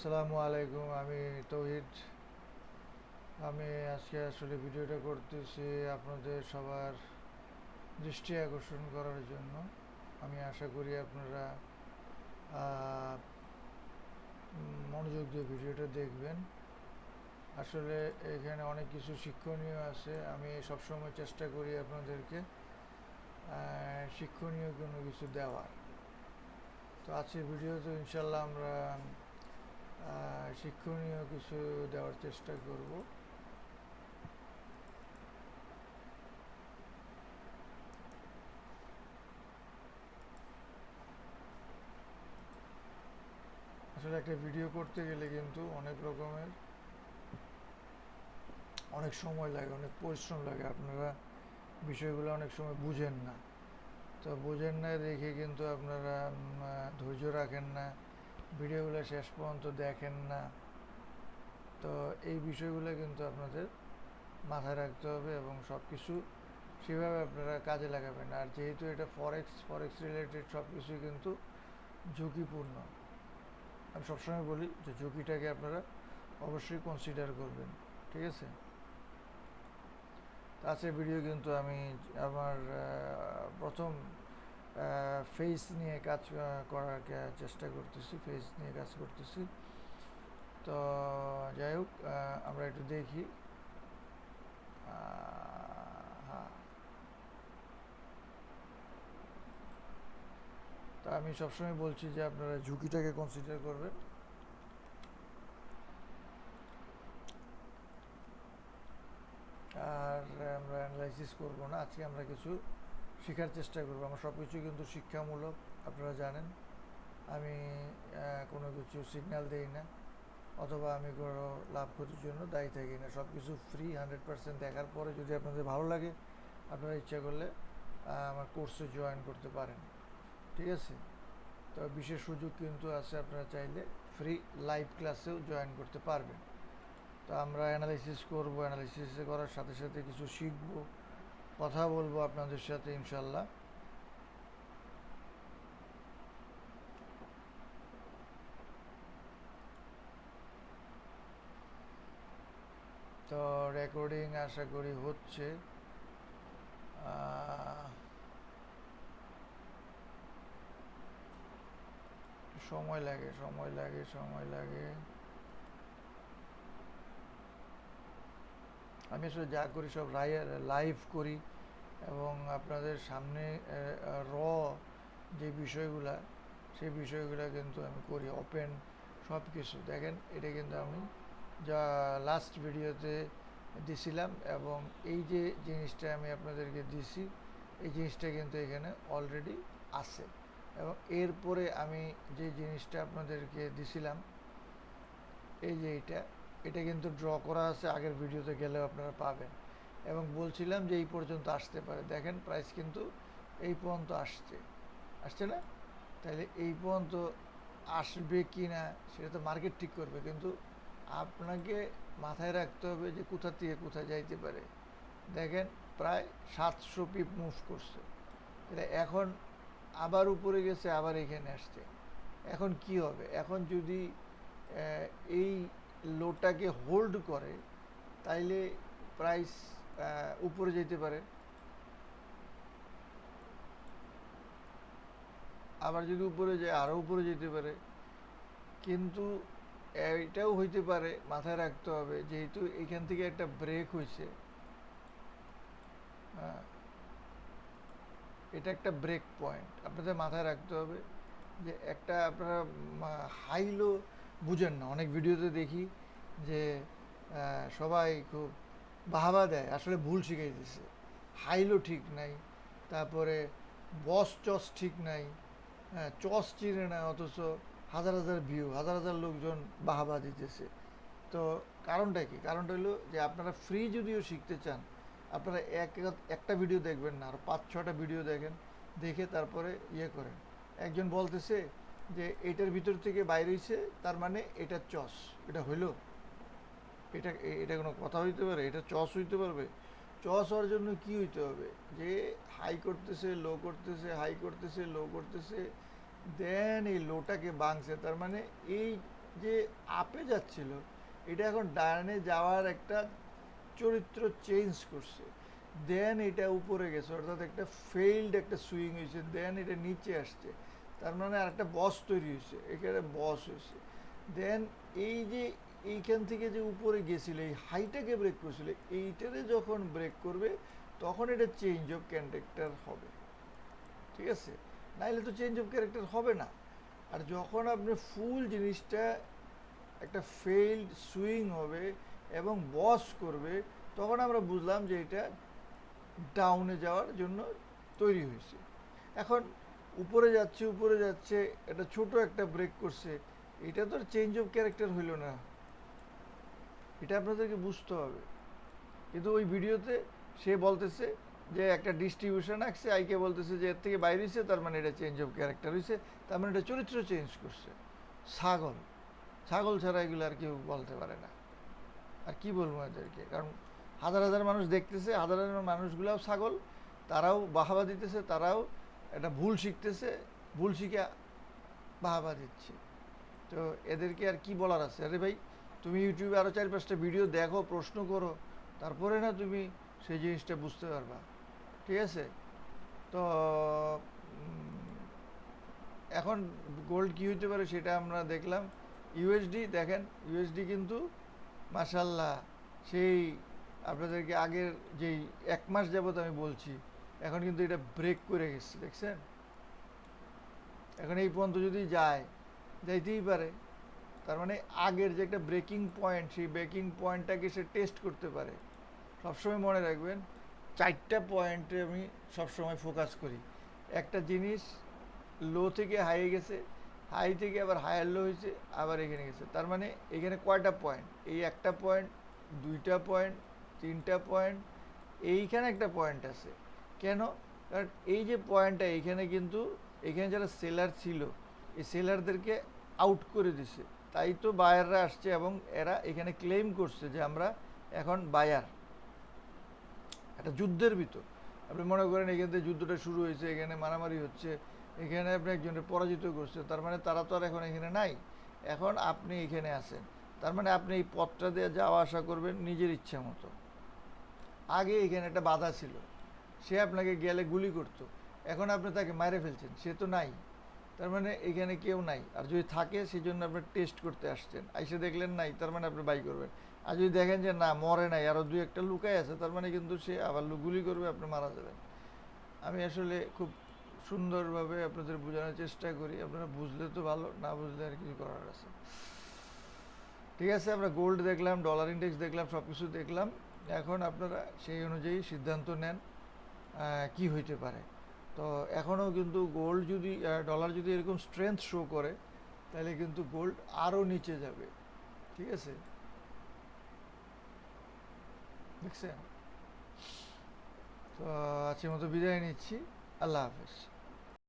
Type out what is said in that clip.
আসসালামু আলাইকুম, আমি তৌহিদ। আমি আজকে আসলে ভিডিওটা করতেছি আপনাদের সবার দৃষ্টি আকর্ষণ করার জন্য। আমি আশা করি আপনারা মনোযোগ দিয়ে ভিডিওটা দেখবেন। আসলে এখানে অনেক কিছু শিক্ষণীয় আছে, আমি সবসময় চেষ্টা করি আপনাদেরকে শিক্ষণীয় কোনো কিছু দেওয়ার। তো আজকের ভিডিওতে ইনশাল্লাহ আমরা শিক্ষণীয় কিছু দেওয়ার চেষ্টা করব। আসলে একটা ভিডিও করতে গেলে কিন্তু অনেক রকমের, অনেক সময় লাগে, অনেক পরিশ্রম লাগে। আপনারা বিষয়গুলো অনেক সময় বুঝেন না। তো বুঝেন না, দেখে কিন্তু আপনারা ধৈর্য রাখেন না। ভিডিওগুলো শেষ পর্যন্ত দেখেন না, তো এই বিষয়গুলো কিন্তু আপনাদের মাথায় রাখতে হবে এবং সব কিছু সেভাবে আপনারা কাজে লাগাবেন। আর যেহেতু এটা ফরেক্স ফরেক্স রিলেটেড সব কিছুই কিন্তু ঝুঁকিপূর্ণ। আমি সবসময় বলি যে ঝুঁকিটাকে আপনারা অবশ্যই কনসিডার করবেন, ঠিক আছে? তো আজকের ভিডিও কিন্তু আমি আমার প্রথম ফেস নিয়ে কাজ করার চেষ্টা করতেছি ফেস নিয়ে কাজ করতেছি। তো যাই হোক আমরা একটু দেখি। হ্যাঁ তা আমি সবসময় বলছি যে আপনারা ঝুঁকিটাকে কনসিডার করবেন। আর আমরা অ্যানালাইসিস করব না, আজকে আমরা কিছু শেখার চেষ্টা করব। আমার সব কিছুই কিন্তু শিক্ষামূলক, আপনারা জানেন। আমি কোনো কিছু সিগন্যাল দেই না, অথবা আমি কোনো লাভ ক্ষতির জন্য দায়ী থাকি না। সব কিছু ফ্রি হান্ড্রেড পার্সেন্ট দেখার পরে যদি আপনাদের ভালো লাগে, আপনারা ইচ্ছা করলে আমার কোর্সে জয়েন করতে পারেন। ঠিক আছে? তো বিশেষ সুযোগ কিন্তু আছে, আপনারা চাইলে ফ্রি লাইভ ক্লাসেও জয়েন করতে পারবেন। তো আমরা অ্যানালাইসিস করব অ্যানালাইসিস করার সাথে সাথে কিছু শিখব। কথা বলব আপনাদের সাথে ইনশাল্লাহ তো রেকর্ডিং আশা করি হচ্ছে। সময় লাগে সময় লাগে সময় লাগে। আমি আসলে যা করি সব লাইভ করি এবং আপনাদের সামনে র যে বিষয়গুলা সেই বিষয়গুলো কিন্তু আমি করি ওপেন সব কিছু দেখেন, এটা কিন্তু আমি যা লাস্ট ভিডিওতে দিছিলাম এবং এই যে জিনিসটা আমি আপনাদেরকে দিছি, এই জিনিসটা কিন্তু এখানে অলরেডি আছে। এবং এরপরে আমি যে জিনিসটা আপনাদেরকে দিছিলাম, এই যে এটা এটা কিন্তু ড্র করা আছে, আগের ভিডিওতে গেলেও আপনারা পাবেন। এবং বলছিলাম যে এই পর্যন্ত আসতে পারে। দেখেন প্রাইস কিন্তু এই পর্যন্ত আসছে। আসছে না? তাহলে এই পর্যন্ত আসবে কি না, সেটা তো মার্কেট ঠিক করবে। কিন্তু আপনাকে মাথায় রাখতে হবে যে কোথা থেকে কোথায় যাইতে পারে। দেখেন প্রায় সাতশো পিপ মুভ করছে। এটা এখন আবার উপরে গেছে, আবার এখানে আসছে। এখন কি হবে? এখন যদি এই লোটাকে হোল্ড করে, তাইলে প্রাইস উপরে যেতে পারে। আবার যদি উপরে যায় আরও উপরে যেতে পারে। কিন্তু এটাও হইতে পারে, মাথায় রাখতে হবে, যেহেতু এখান থেকে একটা ব্রেক হয়েছে হ্যাঁ। এটা একটা ব্রেক পয়েন্ট আপনাদের মাথায় রাখতে হবে যে একটা আপনারা হাইলো বুঝেন না। অনেক ভিডিওতে দেখি যে সবাই খুব বাহাবা দেয়। আসলে ভুল শিখাই দিছে হাইলো ঠিক নাই। তারপরে বস চস ঠিক নাই। হ্যাঁ চস চিনে না, অথচ হাজার হাজার ভিউ হাজার হাজার লোকজন বাহাবা দিতেছে। তো কারণটা কি? কারণটা হলো যে, আপনারা ফ্রি যদিও শিখতে চান, আপনারা এক একটা ভিডিও দেখবেন না। আর পাঁচ ছটা ভিডিও দেখেন, দেখে তারপরে ইয়ে করেন। একজন বলতেছে যে এটার ভিতর থেকে বাইরে হইছে, তার মানে এটা চস। এটা হইল। এটা এটা কোনো কথা হইতে পারে? এটা চস হইতে পারবে? চস হওয়ার জন্য কি হইতে হবে? যে হাই করতেছে, লো করতেছে, হাই করতেছে, লো করতেছে, দেন এই লোটাকে বাংছে তার মানে এই যে আপে যাচ্ছিল, এটা এখন ডানে যাওয়ার একটা চরিত্র চেঞ্জ করছে। দেন এটা উপরে গেছে, অর্থাৎ একটা ফেইল্ড একটা সুইং হয়েছে দেন এটা নিচে আসছে। তার মানে আর একটা বস তৈরি হয়েছে এখানে বস হয়েছে। দেন এই যে এইখান থেকে যে উপরে গেছিল, এই হাইটাকে ব্রেক করছিল এইটারে যখন ব্রেক করবে, তখন এটা চেঞ্জ অফ ক্যারেক্টার হবে। ঠিক আছে? নাইলে তো চেঞ্জ অফ ক্যারেক্টার হবে না। আর যখন আপনি ফুল জিনিসটা একটা ফেইল্ড সুইং হবে এবং বস করবে, তখন আমরা বুঝলাম যে এটা ডাউনে যাওয়ার জন্য তৈরি হয়েছে। এখন উপরে যাচ্ছে উপরে যাচ্ছে এটা ছোট একটা ব্রেক করছে। এটা তো চেঞ্জ অফ ক্যারেক্টার হইল না। এটা আপনাদেরকে বুঝতে হবে। কিন্তু ওই ভিডিওতে সে বলতেছে যে, একটা ডিস্ট্রিবিউশন আসছে আইকে বলতেছে যে, এর থেকে বাইরে হয়েছে তার মানে এটা চেঞ্জ অফ ক্যারেক্টার হয়েছে তার মানে এটা চরিত্র চেঞ্জ করছে। ছাগল। ছাগল ছাড়া এগুলো আর কেউ বলতে পারে না। আর কি বলব এদেরকে? কারণ হাজার হাজার মানুষ দেখতেছে, হাজার হাজার মানুষগুলাও ছাগল, তারাও বাহাবা দিতেছে, তারাও একটা ভুল শিখতেছে, ভুল শিখে বাহাবা দিচ্ছে। তো এদেরকে আর কি বলার আছে? আরে ভাই, তুমি ইউটিউবে আরও চার পাঁচটা ভিডিও দেখো, প্রশ্ন করো, তারপরে না তুমি সেই জিনিসটা বুঝতে পারবা। ঠিক আছে? তো এখন গোল্ড কী হইতে পারে সেটা আমরা দেখলাম। ইউএসডি দেখেন ইউএসডি কিন্তু মাসাল্লাহ সেই আপনাদেরকে আগের যেই এক মাস যাবত আমি বলছি এখন কিন্তু এটা ব্রেক করে গেছে, দেখছেন? এখন এই পর্যন্ত যদি যায়, যাইতেই পারে। তার মানে আগের যে একটা ব্রেকিং পয়েন্ট সেই ব্রেকিং পয়েন্টটাকে সে টেস্ট করতে পারে। সবসময় মনে রাখবেন, চারটা পয়েন্টে আমি সবসময় ফোকাস করি। একটা জিনিস লো থেকে হাই গেছে হাই থেকে আবার হায়ার লো হয়েছে, আবার এখানে গেছে। তার মানে এখানে কয়টা পয়েন্ট এই একটা পয়েন্ট দুইটা পয়েন্ট তিনটা পয়েন্ট এইখানে একটা পয়েন্ট আছে। কেন? কারণ এই যে পয়েন্টটা এখানে কিন্তু, এখানে যারা সেলার ছিল, এই সেলারদেরকে আউট করে দিছে। তাই তো বায়াররা আসছে এবং এরা এখানে ক্লেম করছে যে আমরা এখন বায়ার একটা যুদ্ধের ভিতর। আপনি মনে করেন, এখান থেকে যুদ্ধটা শুরু হয়েছে, এখানে মারামারি হচ্ছে, এখানে আপনি একজনকে পরাজিত করছে, তার মানে তারা তো আর এখন এখানে নাই। এখন আপনি এখানে আছেন। তার মানে আপনি এই পথটা দিয়ে যাওয়া আসা করবেন নিজের ইচ্ছা মতো। আগে এখানে একটা বাধা ছিল। সে আপনাকে গেলে গুলি করতো। এখন আপনি তাকে মারে ফেলছেন, সে তো নাই। তার মানে এখানে কেউ নাই। আর যদি থাকে সেই জন্য আপনি টেস্ট করতে আসছেন। আইসে দেখলেন নাই, তার মানে আপনি বাই করবেন। আর যদি দেখেন যে না, মরে নাই আরও দুই একটা লুকাই আছে, তার মানে কিন্তু সে আবার গুলি করবে, আপনি মারা যাবেন। আমি আসলে খুব সুন্দরভাবে আপনাদের বোঝানোর চেষ্টা করি। আপনারা বুঝলে তো ভালো, না বুঝলে আর কিছু করার আছে। ঠিক আছে, আমরা গোল্ড দেখলাম ডলার ইন্ডেক্স দেখলাম সব কিছু দেখলাম। এখন আপনারা সেই অনুযায়ী সিদ্ধান্ত নেন। কি হইতে পারে? তো এখনও কিন্তু গোল্ড যদি ডলার যদি এরকম স্ট্রেংথ শো করে, তাহলে কিন্তু গোল্ড আরও নিচে যাবে। ঠিক আছে? দেখছেন? তো আজকের মতো বিদায় নিচ্ছি। আল্লাহ হাফেজ।